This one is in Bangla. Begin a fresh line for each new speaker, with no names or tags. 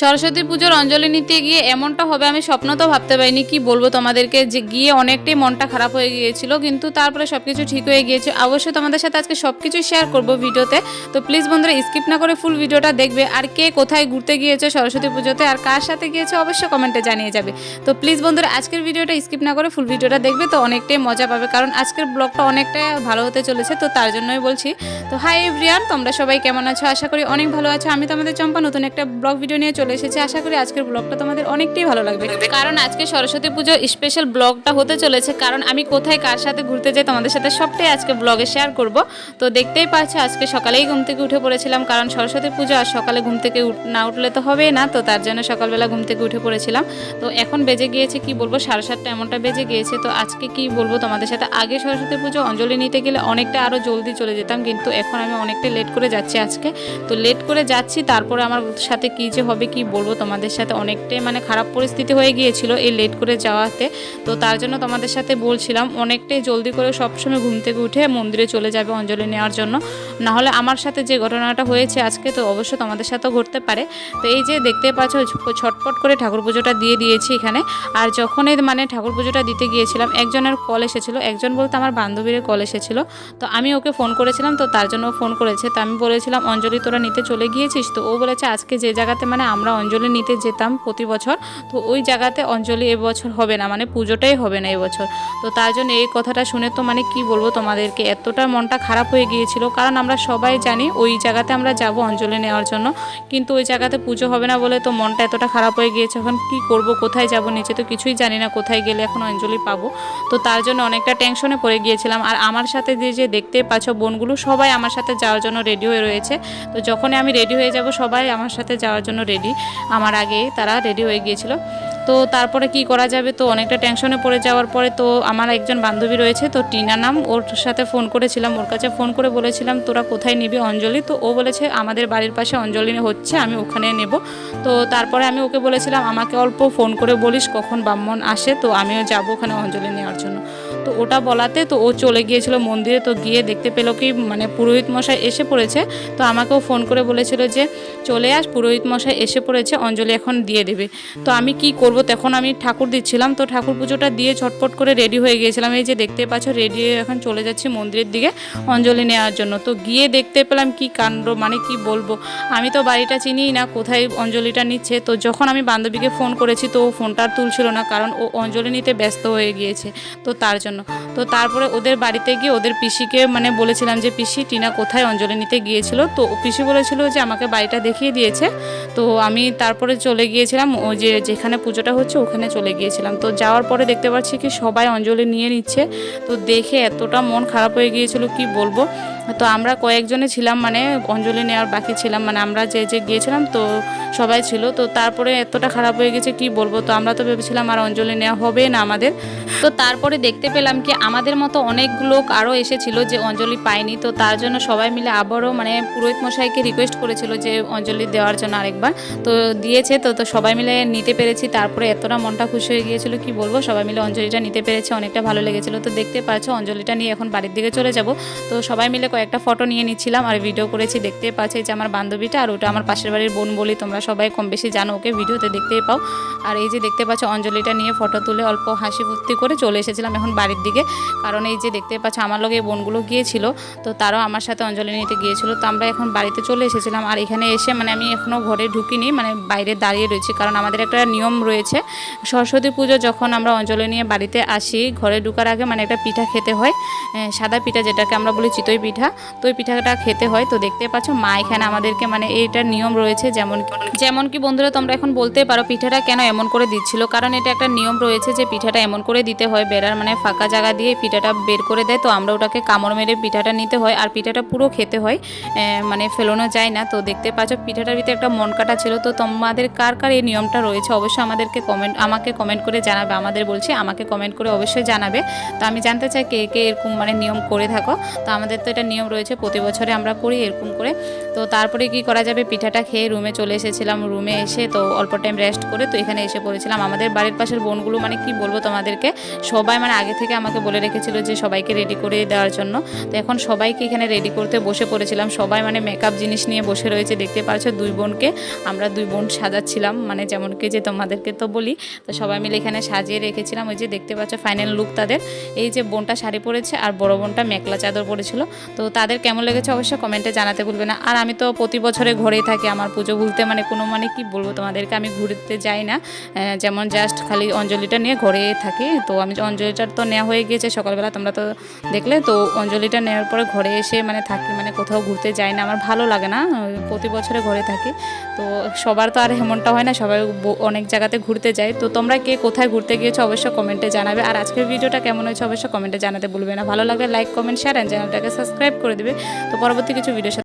সরস্বতী পুজোর অঞ্জলি নিতে গিয়ে এমনটা হবে, আমি স্বপ্ন তো ভাবতে পারিনি কি বলব তোমাদেরকে, যে গিয়ে অনেকটাই মনটা খারাপ হয়ে গিয়েছিল, কিন্তু তারপরে সব কিছু ঠিক হয়ে গিয়েছে। অবশ্যই তোমাদের সাথে আজকে সব কিছু শেয়ার করব ভিডিওতে। তো প্লিজ বন্ধুরা স্কিপ না করে ফুল ভিডিওটা দেখবে, আর কে কোথায় ঘুরতে গিয়েছে সরস্বতী পুজোতে, আর কার সাথে গিয়েছে অবশ্যই কমেন্টে জানিয়ে যাবে। তো প্লিজ বন্ধুরা, আজকের ভিডিওটা স্কিপ না করে ফুল ভিডিওটা দেখবে, তো অনেকটাই মজা পাবে, কারণ আজকের ব্লগটা অনেকটাই ভালো হতে চলেছে, তো তার জন্যই বলছি। তো হাই এভরিয়ান তোমরা সবাই কেমন আছো? আশা করি অনেক ভালো আছো। আমি তোমাদের চম্পা, নতুন একটা ব্লগ ভিডিও নিয়ে চলে এসেছি। আশা করি আজকের ব্লগটা তোমাদের অনেকটাই ভালো লাগবে। কারণ আজকে সরস্বতী পুজো স্পেশাল ব্লগটা হতে চলেছে। কারণ আমি কোথায় কার সাথে ঘুরতে যাই তোমাদের সাথে সবটাই আজকে ব্লগে শেয়ার করব। তো দেখতেই পাচ্ছ, আজকে সকালেই ঘুম থেকে উঠে পড়েছিলাম। কারণ সরস্বতী পুজো আর সকালে ঘুম থেকে না উঠলে তো হবেই না। তো তার জন্য সকালবেলা ঘুম থেকে উঠে পড়েছিলাম। তো এখন বেজে গিয়েছে, কি বলব, সাড়ে সাতটা এমনটা বেজে গিয়েছে। তো আজকে কি বলব তোমাদের সাথে? আগে সরস্বতী পুজো অঞ্জলি নিতে গেলে অনেকটা আরও জলদি চলে যেতাম। কিন্তু এখন আমি অনেকটা লেট করে যাচ্ছি আজকে। তো লেট করে যাচ্ছি, তারপরে আমার সাথে কী যে হবে কি বলব, তোমাদের সাথে অনেকটাই মানে খারাপ পরিস্থিতি হয়ে গিয়েছিল এই লেট করে যাওয়াতে। তো তার জন্য তোমাদের সাথে বলছিলাম, অনেকটাই জলদি করে সবসময় ঘুম থেকে উঠে মন্দিরে চলে যাবে অঞ্জলি নেওয়ার জন্য। না হলে আমার সাথে যে ঘটনাটা হয়েছে আজকে, তো অবশ্যই তোমাদের সাথেও ঘটতে পারে। তো এই যে দেখতে পাচ্ছ ছটপট করে ঠাকুর পুজোটা দিয়ে দিয়েছি এখানে। আর যখনই মানে ঠাকুর পুজোটা দিতে গিয়েছিলাম, একজনের কল এসেছিল, একজন বলতে আমার বান্ধবীর কল এসেছিল। তো আমি ওকে ফোন করেছিলাম, তো তার জন্য ফোন করেছে। তো আমি বলেছিলাম, অঞ্জলি, তোরা নিতে চলে গিয়েছিস? তো ও বলেছে, আজকে যে জায়গাতে মানে আমরা অঞ্জলি নিতে যেতাম প্রতি বছর, তো ওই জায়গাতে অঞ্জলি এবছর হবে না মানে পুজোটাই হবে না এবছর তো তার জন্য এই কথাটা শুনে তো মানে কি বলব তোমাদেরকে, এতটা মনটা খারাপ হয়ে গিয়েছিল, কারণ আমরা সবাই জানি ওই জায়গাতে আমরা যাব অঞ্জলি নেওয়ার জন্য, কিন্তু ওই জায়গাতে পুজো হবে না বলে তো মনটা এতটা খারাপ হয়ে গিয়েছে, এখন কি করব, কোথায় যাব, নিচে তো কিছুই জানি না কোথায় গেলে এখন অঞ্জলি পাবো। তো তার জন্য অনেকটা টেনশনে পড়ে গিয়েছিলাম, আর আমার সাথে যে যে দেখতে পাচ্ছ বোনগুলো সবাই আমার সাথে যাওয়ার জন্য রেডি হয়ে রয়েছে, তো যখনই আমি রেডি হয়ে যাব সবাই আমার সাথে যাওয়ার জন্য রেডি আমার আগে তারা রেডি হয়ে গিয়েছিল। তো তারপরে কি করা যাবে? তো অনেকটা টেনশনে পড়ে যাওয়ার পরে তো আমার একজন বান্ধবী রয়েছে, তো টিনা নাম ওর সাথে ফোন করেছিলাম। ওর কাছে ফোন করে বলেছিলাম, তোরা কোথায় নিবি অঞ্জলি? তো ও বলেছে, আমাদের বাড়ির পাশে অঞ্জলি হচ্ছে, আমি ওখানে নেব। তো তারপরে আমি ওকে বলেছিলাম, আমাকে অল্প ফোন করে বলিস কখন ব্রাহ্মণ আসে, তো আমিও যাব ওখানে অঞ্জলি নেওয়ার জন্য। তো ওটা বলাতে তো ও চলে গিয়েছিল মন্দিরে, তো গিয়ে দেখতে পেল কি মানে পুরোহিত মশাই এসে পড়েছে। তো আমাকেও ফোন করে বলেছিল যে, চলে আস, পুরোহিত মশাই এসে পড়েছে, অঞ্জলি এখন দিয়ে দেবে। তো আমি কি করব? তখন আমি ঠাকুর দিচ্ছিলাম, তো ঠাকুর পুজোটা দিয়ে ছটপট করে রেডি হয়ে গিয়েছিলাম। এই যে দেখতে পাচ্ছ রেডি হয়ে এখন চলে যাচ্ছি মন্দিরের দিকে অঞ্জলি নেওয়ার জন্য। তো গিয়ে দেখতে পেলাম কি কাণ্ড মানে কি বলব? আমি তো বাড়িটা চিনিই না, কোথায় অঞ্জলিটা নিচ্ছে? তো যখন আমি বান্ধবীকে ফোন করেছি, তো ও ফোনটা আর তুলছিল না, কারণ ও অঞ্জলি নিতে ব্যস্ত হয়ে গিয়েছে, তো তার জন্য। তো তারপরে ওদের বাড়িতে গিয়ে ওদের পিসিকে মানে বলেছিলাম যে, পিসি, টিনা কোথায় অঞ্জলি নিতে গিয়েছিল? তো পিসি বলেছিল যে, আমাকে বাড়িটা দেখিয়ে দিয়েছে। তো আমি তারপরে চলে গিয়েছিলাম, ও যে যেখানে পুজোটা হচ্ছে ওখানে চলে গিয়েছিলাম। তো যাওয়ার পরে দেখতে পাচ্ছি কি সবাই অঞ্জলি নিয়ে নিচ্ছে। তো দেখে এতটা মন খারাপ হয়ে গিয়েছিল, কি বলব? তো আমরা কয়েকজনে ছিলাম মানে অঞ্জলি নেওয়ার বাকি ছিলাম মানে আমরা যে যে গিয়েছিলাম তো সবাই ছিল। তো তারপরে এতটা খারাপ হয়ে গেছে, কি বলব? তো আমরা তো ভেবেছিলাম আর অঞ্জলি নেওয়া হবে না আমাদের। তো তারপরে দেখতে পেলাম কি আমাদের মতো অনেক লোক আরও এসেছিল যে অঞ্জলি পায়নি। তো তার জন্য সবাই মিলে আবারও মানে পুরোহিত মশাইকে রিকোয়েস্ট করেছিল যে অঞ্জলি দেওয়ার জন্য আরেকবার। তো দিয়েছে, তো তো সবাই মিলে নিতে পেরেছি। তারপরে এতটা মনটা খুশি হয়ে গিয়েছিল, কি বলব? সবাই মিলে অঞ্জলিটা নিতে পেরেছে, অনেকটা ভালো লেগেছিল। তো দেখতে পাচ্ছ, অঞ্জলিটা নিয়ে এখন বাড়ির দিকে চলে যাব। তো সবাই মিলে কয়েকটা ফটো নিয়ে নিচ্ছিলাম আর ভিডিও করেছি দেখতে পাচ্ছি যে আমার বান্ধবীটা আর ওটা আমার পাশের বাড়ির বোন বলি, তোমরা সবাই কম বেশি জানো ওকে, ভিডিওতে দেখতেই পাও। আর এই যে দেখতে পাচ্ছ, অঞ্জলিটা নিয়ে ফটো তুলে অল্প হাসি ফুর্তি করে চলে এসেছিলাম এখন বাড়ির দিকে। কারণ এই যে দেখতে পাচ্ছ, আমার লগে এই বোনগুলো গিয়েছিল, তো তারাও আমার সাথে অঞ্জলি নিতে গিয়েছিল, তো আমরা এখন বাড়িতে চলে এসেছিলাম। আর এখানে এসে মানে আমি এখনও ঘরে ঢুকিনি মানে বাইরে দাঁড়িয়ে রয়েছি, কারণ আমাদের একটা নিয়ম রয়েছে, সরস্বতী পুজো যখন আমরা অঞ্জলি নিয়ে বাড়িতে আসি, ঘরে ঢুকার আগে মানে একটা পিঠা খেতে হয় সাদা পিঠা যেটাকে আমরা বলি চিতই পিঠা তো ওই পিঠাটা খেতে হয়। তো দেখতে পাচ্ছ, মা এখানে আমাদেরকে মানে এইটার নিয়ম রয়েছে যেমন যেমন কি বন্ধুরা তোমরা এখন বলতে পারো, পিঠাটা কেন এমন করে দিচ্ছিল? কারণ এটা একটা নিয়ম রয়েছে যে পিঠাটা এমন করে দিতে হয়, বেড়ার মানে ফাঁকা জায়গা দিয়ে পিঠাটা বের করে দেয়। তো আমরা ওটাকে কামড় মেরে পিঠাটা নিতে হয় আর পিঠাটা পুরো খেতে হয় মানে ফেলানো যায় না। তো দেখতে পাচ্ছ, পিঠাটার ভিতরে একটা মন কাটা ছিল। তো তোমাদের কার কার এই নিয়মটা রয়েছে অবশ্যই আমাদেরকে কমেন্ট আমাকে কমেন্ট করে জানাবে। আমাদের বলছি, আমাকে কমেন্ট করে অবশ্যই জানাবে। তো আমি জানতে চাই কে কে এরকম মানে নিয়ম করে থাকো। তো আমাদের তো এটা নিয়ম রয়েছে, প্রতি বছরে আমরা করি এরকম করে। তো তারপরে কি করা যাবে? পিঠাটা খেয়ে রুমে চলে এসেছিলাম রুমে এসে তো অল্প টাইম রেস্ট করে তো এখানে এসে পড়েছিলাম। আমাদের বাড়ির পাশের বোনগুলো মানে কি বলব তোমাদেরকে, সবাই মানে আগে থেকে আমাকে বলে রেখেছিল যে সবাইকে রেডি করে দেওয়ার জন্য। তো এখন সবাইকে এখানে রেডি করতে বসে পড়েছিলাম। সবাই মানে মেকআপ জিনিস নিয়ে বসে রয়েছে, দেখতে পাচ্ছ দুই বোনকে। আমরা দুই বোন সাজাচ্ছিলাম মানে যেমন কি যে তোমাদেরকে তো বলি। তো সবাই মিলে এখানে সাজিয়ে রেখেছিলাম, ওই যে দেখতে পাচ্ছ ফাইনাল লুক তাদের। এই যে বোনটা শাড়ি পরেছে আর বড় বোনটা মেকলা চাদর পরেছিল। তো তাদের কেমন লেগেছে অবশ্যই কমেন্টে জানাতে ভুলবে না। আর আমি তো প্রতি বছরে ঘরেই থাকি, আমার পুজো ভুলতে মানে কোনো মানে কি বলব তোমাদেরকে, আমি ঘুরতে যাই না। যেমন জাস্ট খালি অঞ্জলিটা নিয়ে ঘরে থাকি। তো আমি অঞ্জলিটার তো নেওয়া হয়ে গিয়েছে সকালবেলা, তোমরা তো দেখলে, তো অঞ্জলিটা নেওয়ার পরে ঘরে এসে মানে থাকি মানে কোথাও ঘুরতে যাই না, আমার ভালো লাগে না। প্রতি বছরে ঘরে থাকি। তো সবার তো আর এমনটা হয় না, সবাই অনেক জায়গাতে ঘুরতে যায়। তো তোমরা কে কোথায় ঘুরতে গিয়েছো অবশ্যই কমেন্টে জানাবে। আর আজকের ভিডিওটা কেমন হয়েছে অবশ্যই কমেন্টে জানাতে ভুলবে না। ভালো লাগলে লাইক কমেন্ট শেয়ার অ্যান্ড চ্যানেলটাকে সাবস্ক্রাইব করে দেবে। তো পরবর্তী কিছু ভিডিও